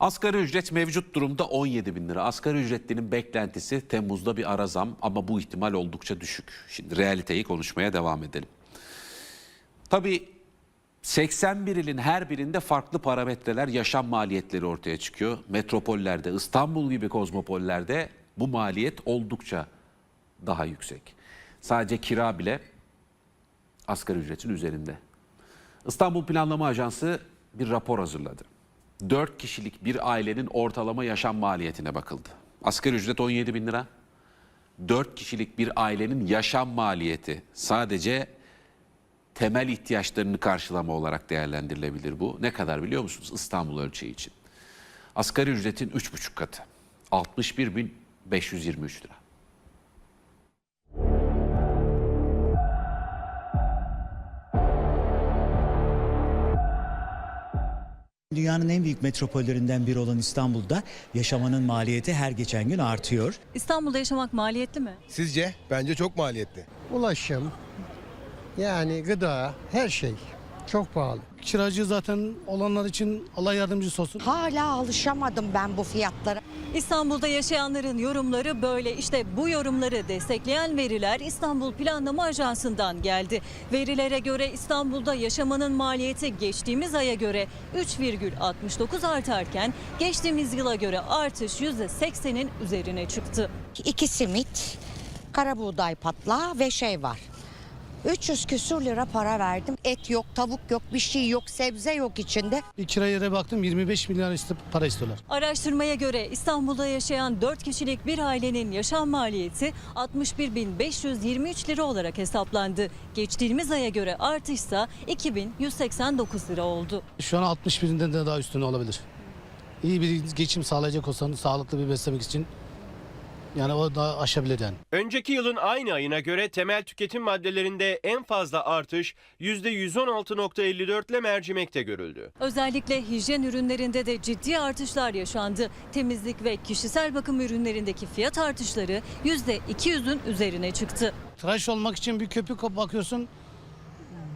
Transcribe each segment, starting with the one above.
Asgari ücret mevcut durumda 17 bin lira. Asgari ücretlinin beklentisi Temmuz'da bir ara zam ama bu ihtimal oldukça düşük. Şimdi realiteyi konuşmaya devam edelim. Tabii 81 ilin her birinde farklı parametreler, yaşam maliyetleri ortaya çıkıyor. Metropollerde, İstanbul gibi kozmopollerde bu maliyet oldukça daha yüksek. Sadece kira bile asgari ücretin üzerinde. İstanbul Planlama Ajansı bir rapor hazırladı. 4 kişilik bir ailenin ortalama yaşam maliyetine bakıldı. Asgari ücret 17 bin lira. 4 kişilik bir ailenin yaşam maliyeti sadece temel ihtiyaçlarını karşılama olarak değerlendirilebilir bu. Ne kadar biliyor musunuz İstanbul ölçeği için? Asgari ücretin 3,5 katı. 61.523 lira. Dünyanın en büyük metropollerinden biri olan İstanbul'da yaşamanın maliyeti her geçen gün artıyor. İstanbul'da yaşamak maliyetli mi? Sizce? Bence çok maliyetli. ulaşım, yani gıda, her şey çok pahalı. Kiracı zaten olanlar için Allah yardımcısı olsun. Hala alışamadım ben bu fiyatlara. İstanbul'da yaşayanların yorumları böyle. İşte bu yorumları destekleyen veriler İstanbul Planlama Ajansı'ndan geldi. Verilere göre İstanbul'da yaşamanın maliyeti geçtiğimiz aya göre 3,69 artarken geçtiğimiz yıla göre artış %80'in üzerine çıktı. İki simit, kara buğday patla ve şey var. 300 küsür lira para verdim. Et yok, tavuk yok, bir şey yok, sebze yok içinde. Bir kira yere baktım 25 milyar iste, para istiyorlar. Araştırmaya göre İstanbul'da yaşayan 4 kişilik bir ailenin yaşam maliyeti 61.523 lira olarak hesaplandı. Geçtiğimiz aya göre artışsa 2189 lira oldu. Şu an 60 birinden de daha üstüne olabilir. İyi bir geçim sağlayacak olsanız sağlıklı bir beslemek için yani o daha aşabilir yani. Önceki yılın aynı ayına göre temel tüketim maddelerinde en fazla artış %116.54 ile mercimekte görüldü. Özellikle hijyen ürünlerinde de ciddi artışlar yaşandı. Temizlik ve kişisel bakım ürünlerindeki fiyat artışları %200'ün üzerine çıktı. Tıraş olmak için bir köpük bakıyorsun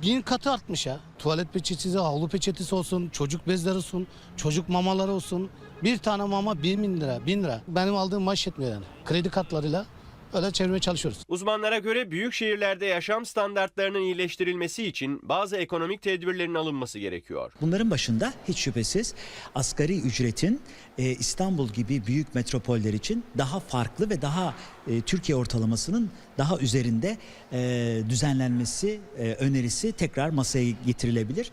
bin katı artmış ya. Tuvalet peçetesi, havlu peçetesi olsun, çocuk bezleri olsun, çocuk mamaları olsun. Bir tane mama 1 bin lira, 1000 lira. Benim aldığım maaş yetmiyor yani. Kredi kartlarıyla öyle çevirmeye çalışıyoruz. Uzmanlara göre büyük şehirlerde yaşam standartlarının iyileştirilmesi için bazı ekonomik tedbirlerin alınması gerekiyor. Bunların başında hiç şüphesiz asgari ücretin e, İstanbul gibi büyük metropoller için daha farklı ve daha e, Türkiye ortalamasının daha üzerinde e, düzenlenmesi e, önerisi tekrar masaya getirilebilir.